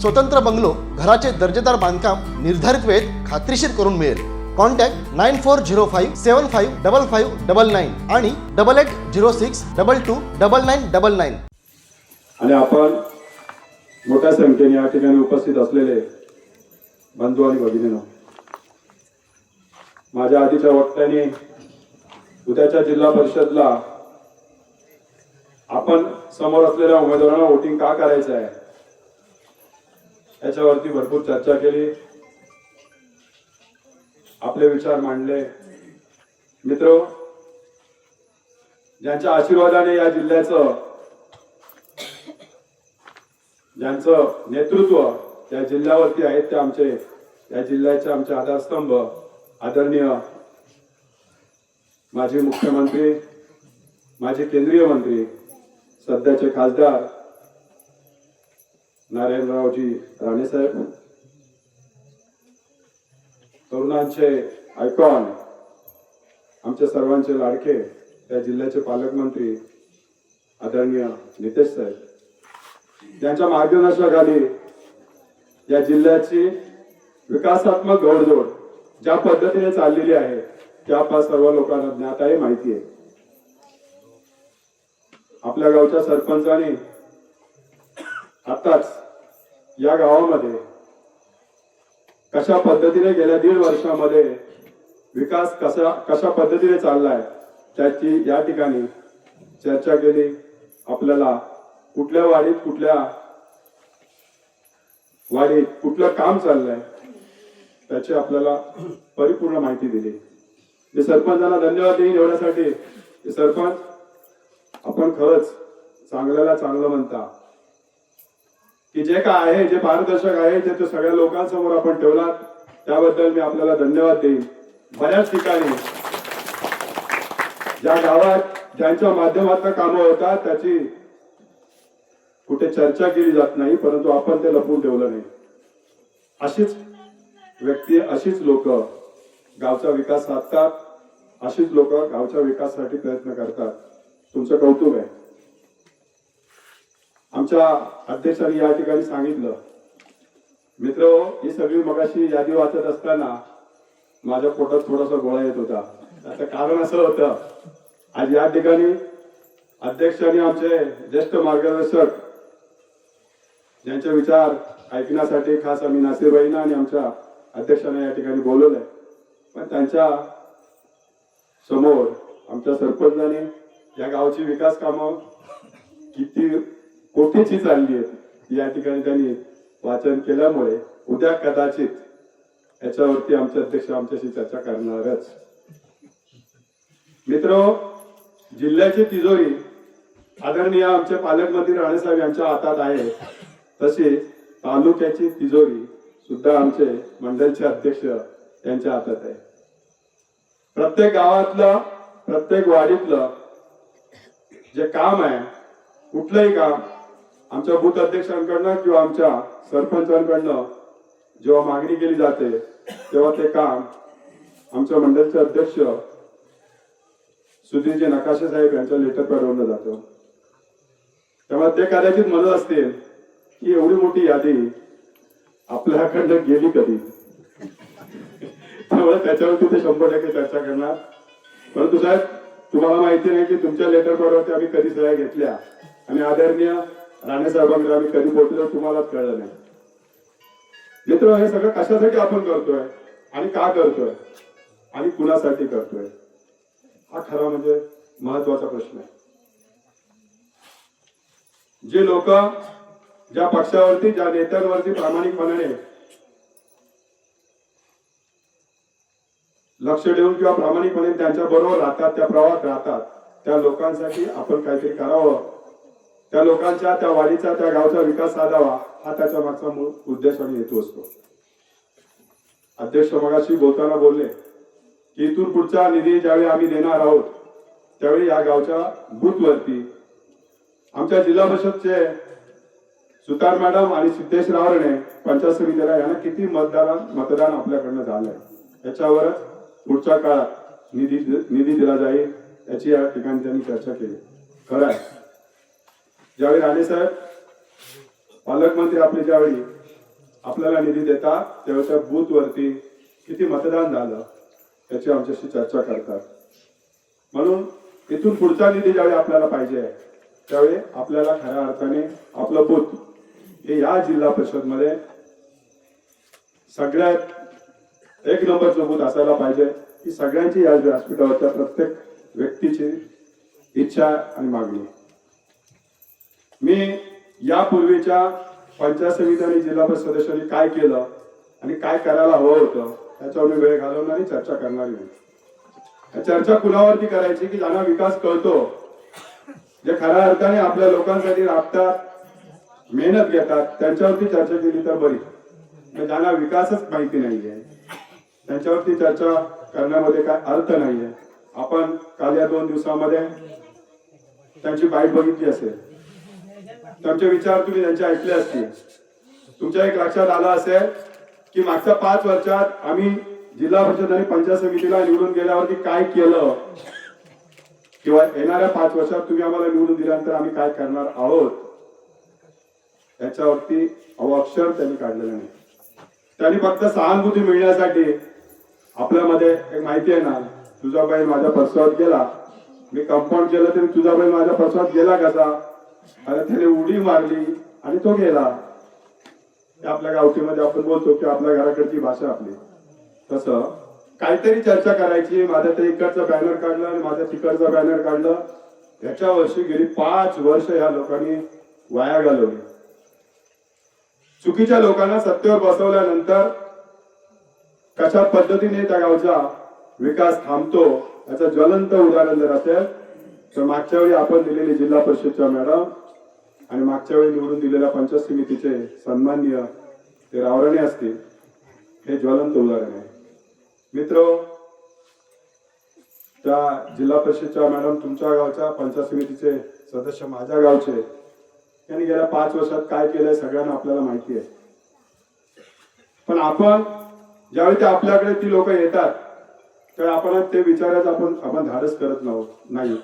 स्वतंत्र बंगलो घराचे दर्जेदार बांधकाम निर्धारित वेळेत खात्रीशीर करून मिळेल. Contact nine four zero five seven five double five double nine आणि double eight zero six double two double nine double nine. आणि आपण मोठ्या संख्येने या ठिकाणी उपस्थित असलेले बंधू आणि भगिनीनो माझ्या आधीच्या वक्त्याने उद्याच्या जिल्हा परिषदला आपण समोर असलेल्या उमेदवारांना वोटिंग का करायचं आहे? याच्यावरती भरपूर चर्चा केली. आपले विचार मांडले. मित्र ज्यांच्या आशीर्वादाने या जिल्ह्याचं ज्यांचं नेतृत्व त्या जिल्ह्यावरती आहेत ते आमचे या जिल्ह्याचे आमचे आधारस्तंभ आदरणीय माजी मुख्यमंत्री माजी केंद्रीय मंत्री सध्याचे खासदार नारायणरावजी राणेसाहेब तरुणांचे आयकॉन आमचे सर्वांचे लाडके त्या जिल्ह्याचे पालकमंत्री आदरणीय नितेश साहेब त्यांच्या मार्गदर्शनाखाली या जिल्ह्याची विकासात्मक घोडदौड ज्या पद्धतीने चाललेली आहे ते आपल्या सर्व लोकांना ज्ञात आहे माहिती आहे. आपल्या गावच्या सरपंचाने आताच या गावामध्ये कशा पद्धतीने गेल्या दीड वर्षामध्ये विकास कसा कशा पद्धतीने चाललाय त्याची या ठिकाणी चर्चा केली. आपल्याला कुठल्या वाडीत कुठल्या वाडीत कुठलं काम चाललंय त्याची आपल्याला परिपूर्ण माहिती दिली. मी सरपंचांना धन्यवाद देईन एवढ्यासाठी. सरपंच आपण खरंच चांगल्याला चांगलं म्हणता. की जे काय आहे जे पारदर्शक आहे ते ते सगळ्या लोकांसमोर आपण ठेवलात. त्याबद्दल मी आपल्याला धन्यवाद देईन. बऱ्याच ठिकाणी ज्या गावात ज्यांच्या माध्यमातून कामं होतात त्याची कुठे चर्चा केली जात नाही परंतु आपण ते लपवून ठेवलं नाही. अशीच व्यक्ती अशीच लोक गावचा विकास साधतात अशीच लोक गावच्या विकासासाठी प्रयत्न करतात. तुमचं कौतुक आहे. आमच्या अध्यक्षांनी या ठिकाणी सांगितलं. मित्र ही सगळी मगाशी यादी वाचत असताना माझ्या पोटात थोडासा गोळा येत होता. त्याचं कारण असं होतं आज या ठिकाणी अध्यक्षांनी आमचे ज्येष्ठ मार्गदर्शक ज्यांचे विचार ऐकण्यासाठी खास आम्ही नासिरबाईंना आणि आमच्या अध्यक्षांना या ठिकाणी बोलवलंय. पण त्यांच्यासमोर आमच्या सरपंचाने या गावची विकास कामं किती कोठीची चालली आहे? या ठिकाणी त्यांनी वाचन केल्यामुळे उद्या कदाचित याच्यावरती आमचे अध्यक्ष आमच्याशी चर्चा करणारच. मित्र जिल्ह्याची तिजोरी आदरणीय आमचे पालकमंत्री राणेसाहेब यांच्या हातात आहे. तसेच तालुक्याची तिजोरी सुद्धा आमचे मंडळचे अध्यक्ष यांच्या हातात आहे. प्रत्येक गावातलं प्रत्येक वाडीतलं जे काम आहे कुठलंही काम आमच्या बूथ अध्यक्षांकडनं किंवा आमच्या सरपंचांकडनं जेव्हा मागणी केली जाते तेव्हा ते काम आमच्या मंडळचे अध्यक्ष सुधीरजी नकाशे साहेब यांच्या लेटर पाठवलं जातं. त्यामुळे ते कदाचित म्हणत असतील की एवढी मोठी यादी आपल्याकडनं गेली कधी? त्यामुळे त्याच्यावरती ते शंभर टक्के चर्चा करणार. परंतु साहेब तुम्हाला माहिती नाही की तुमच्या लेटर पॅडवरती आम्ही कधी सह्या घेतल्या. आणि आदरणीय राणे आम्ही कधी पोहोचलो तुम्हालाच कळलं नाही. मित्र हे सगळं कशासाठी आपण करतोय? आणि का करतोय? आणि कुणासाठी करतोय? हा खरा म्हणजे महत्त्वाचा प्रश्न आहे. जे लोक ज्या पक्षावरती ज्या नेत्यांवरती प्रामाणिकपणाने लक्ष देऊन किंवा प्रामाणिकपणे त्यांच्या बरोबर राहतात त्या प्रवाहात राहतात त्या लोकांसाठी आपण काहीतरी करावं. त्या लोकांच्या त्या वाडीचा त्या गावचा विकास साधावा हा त्याच्या मागचा मूळ उद्देश आणि हेतू असतो. अध्यक्ष मगाशी बोलताना बोलले की इथून पुढचा निधी ज्यावेळी आम्ही देणार आहोत त्यावेळी या गावच्या बूथवरती आमच्या जिल्हा परिषदचे सुतार मॅडम आणि सिद्धेश रावरणे पंचायत समितीला यांना किती मतदान मतदान आपल्याकडनं झालंय याच्यावर पुढच्या काळात निधी निधी दिला जाईल याची या ठिकाणी त्यांनी चर्चा केली. खरं आहे. ज्यावेळी राणे साहेब पालकमंत्री आपले ज्यावेळी आपल्याला निधी देतात त्यावेळी त्या बूथवरती किती मतदान झालं याची आमच्याशी चर्चा करतात. म्हणून इथून पुढचा निधी ज्यावेळी आपल्याला पाहिजे त्यावेळी आपल्याला खऱ्या अर्थाने आपलं बूथ हे या जिल्हा परिषदमध्ये सगळ्यात एक नंबरचं बूथ असायला पाहिजे. की सगळ्यांची या व्यासपीठावरच्या प्रत्येक व्यक्तीची इच्छा आणि मागणी. मी यापूर्वीच्या पंचायत समिती आणि जिल्हा परिषद सदस्यांनी काय केलं आणि काय करायला हवं होतं त्याच्यावर मी वेळ घालवणार आणि चर्चा करणार नाही चर्चा कुणावरती करायची की ज्यांना विकास कळतो जे खऱ्या अर्थाने आपल्या लोकांसाठी राबतात मेहनत घेतात त्यांच्यावरती चर्चा केली तर बरी. ज्यांना विकासच माहिती नाहीये त्यांच्यावरती चर्चा करण्यामध्ये काय अर्थ नाहीये. आपण काल या दोन दिवसामध्ये त्यांची बाईट बघितली असेल. त्यांचे विचार तुम्ही त्यांचे ऐकले असतील. तुमच्या एक लक्षात आलं असेल की मागच्या पाच वर्षात आम्ही जिल्हा परिषद आणि पंचायत समितीला निवडून गेल्यावरती काय केलं? किंवा येणाऱ्या पाच वर्षात तुम्ही आम्हाला निवडून दिल्यानंतर आम्ही काय करणार आहोत? याच्यावरती अक्षर त्यांनी काढलेलं नाही. त्यांनी फक्त सहानुभूती मिळण्यासाठी आपल्यामध्ये एक माहिती आहे ना तुझा बैल माझ्या पर्सवात गेला. मी कंपाऊंड केलं तरी तुझा बैल माझ्या पर्सवात गेला कसा? आणि त्याने उडी मारली आणि तो गेला. हे आपल्या गावठीमध्ये आपण बोलतो की आपल्या घराकडची भाषा आपली. तसं काहीतरी चर्चा करायची. माझ्या ते इकडचं बॅनर काढलं आणि माझ्या तिकडचं बॅनर काढलं. याच्या वर्षी गेली पाच वर्ष या लोकांनी वाया घालवली. चुकीच्या लोकांना सत्तेवर बसवल्यानंतर कशा पद्धतीने त्या गावचा विकास थांबतो याचं ज्वलंत उदाहरण जर असेल तर मागच्या वेळी आपण दिलेली जिल्हा परिषदच्या मॅडम आणि मागच्या वेळी निवडून दिलेल्या पंचायत समितीचे सन्माननीय ते रावरणे असतील हे ज्वलंत उदाहरण आहे. मित्र त्या जिल्हा परिषदच्या मॅडम तुमच्या गावच्या पंचायत समितीचे सदस्य माझ्या गावचे यांनी गेल्या पाच वर्षात काय केलंय सगळ्यांना आपल्याला माहिती आहे. पण आपण ज्यावेळी ते आपल्याकडे ती लोक येतात त्यावेळी आपण ते विचारायचं आपण आपण धाडस करत नव्हत नाही.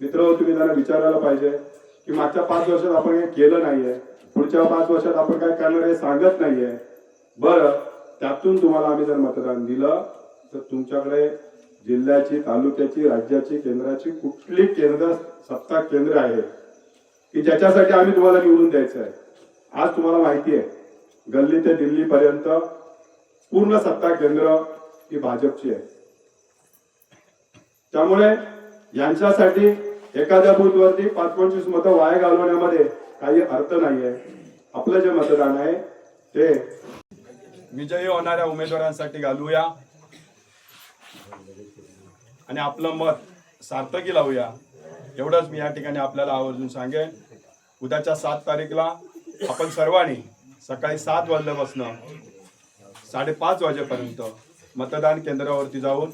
मित्र तुम्ही त्यांना विचारायला पाहिजे की मागच्या पाच वर्षात आपण काही केलं नाहीये. पुढच्या पाच वर्षात आपण काय करणार हे सांगत नाहीये. बरं त्यातून तुम्हाला आम्ही जर मतदान दिलं तर तुमच्याकडे जिल्ह्याची तालुक्याची राज्याची केंद्राची कुठली केंद्र सत्ता केंद्र आहे की ज्याच्यासाठी आम्ही तुम्हाला निवडून द्यायचं आहे. आज तुम्हाला माहिती आहे गल्ली ते दिल्ली पर्यंत पूर्ण सत्ता केंद्र ही भाजपची आहे. त्यामुळे यांच्यासाठी एखाद्या बूथवरती पाच पंचवीस मतं वाया घालवण्यामध्ये काही अर्थ नाहीये. आपलं जे मतदान आहे ते विजयी होणाऱ्या उमेदवारांसाठी घालूया. आणि आपलं मत सार्थकी लावूया. एवढंच मी या ठिकाणी आपल्याला आवर्जून सांगेन. उद्याच्या सात तारीखला आपण सर्वांनी सकाळी सात वाजल्यापासनं साडेपाच वाजेपर्यंत मतदान केंद्रावरती जाऊन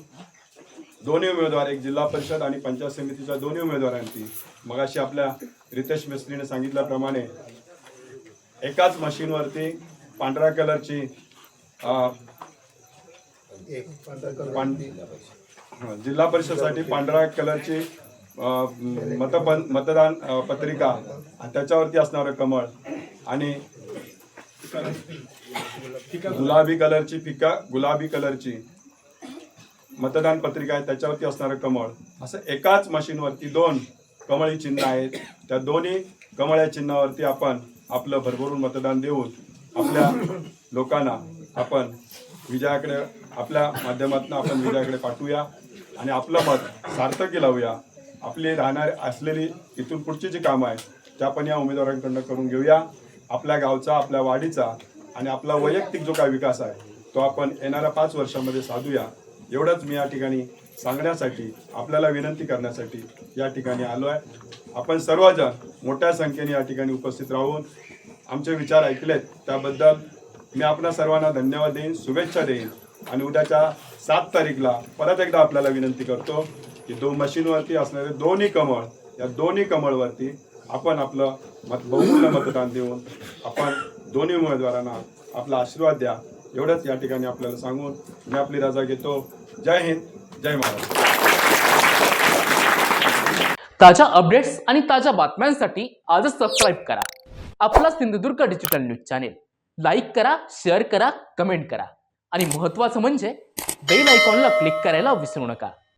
दोन्ही उमेदवार एक जिल्हा परिषद आणि पंचायत समितीच्या दोन्ही उमेदवारांची. मगाशी आपल्या रितेश मिस्त्रीने सांगितल्याप्रमाणे एकाच मशीनवरती पांढऱ्या कलरची जिल्हा परिषदसाठी पांढऱ्या कलरची मत मतपन मतदान पत्रिका त्याच्यावरती असणारं कमळ आणि गुलाबी कलरची फिका गुलाबी कलरची मतदान पत्रिका आहे त्याच्यावरती असणारं कमळ. असं एकाच मशीनवरती दोन कमळी चिन्ह आहेत. त्या दोन्ही कमळ या चिन्हावरती आपण आपलं भरभरून मतदान देऊन आपल्या लोकांना आपण विजयाकडे आपल्या माध्यमातून आपण विजयाकडे पाठवूया आणि आपलं मत सार्थकी लावूया. आपली राहणार असलेली इथून पुढची जी कामं आहेत त्या आपण या उमेदवारांकडनं करून घेऊया. आपल्या गावचा आपल्या वाडीचा आणि आपला वैयक्तिक जो काय विकास आहे तो आपण येणाऱ्या पाच वर्षामध्ये साधूया. एवढंच मी या ठिकाणी सांगण्यासाठी आपल्याला विनंती करण्यासाठी या ठिकाणी आलो आहे. आपण सर्वजण मोठ्या संख्येने या ठिकाणी उपस्थित राहून आमचे विचार ऐकलेत. त्याबद्दल मी आपल्या सर्वांना धन्यवाद देईन शुभेच्छा देईन आणि उद्याच्या सात तारीखला परत एकदा आपल्याला विनंती करतो की दो मशीनवरती असणारे दोन्ही कमळ या दोन्ही कमळवरती आपण आपलं मत बहुमूल्य मतदान देऊन आपण दोन्ही उमेदवारांना आपला आशीर्वाद द्या. एवढंच या ठिकाणी आपल्याला सांगून मी आपली रजा घेतो. जय हिंद जय महाराष्ट्र. ताज्या अपडेट्स आणि ताज्या बातम्यांसाठी आजच सबस्क्राईब करा. आपला Sindhudurg digital news channel like करा शेअर करा कमेंट करा. आणि महत्त्वाचं म्हणजे बेल आयकॉनला क्लिक करायला विसरू नका.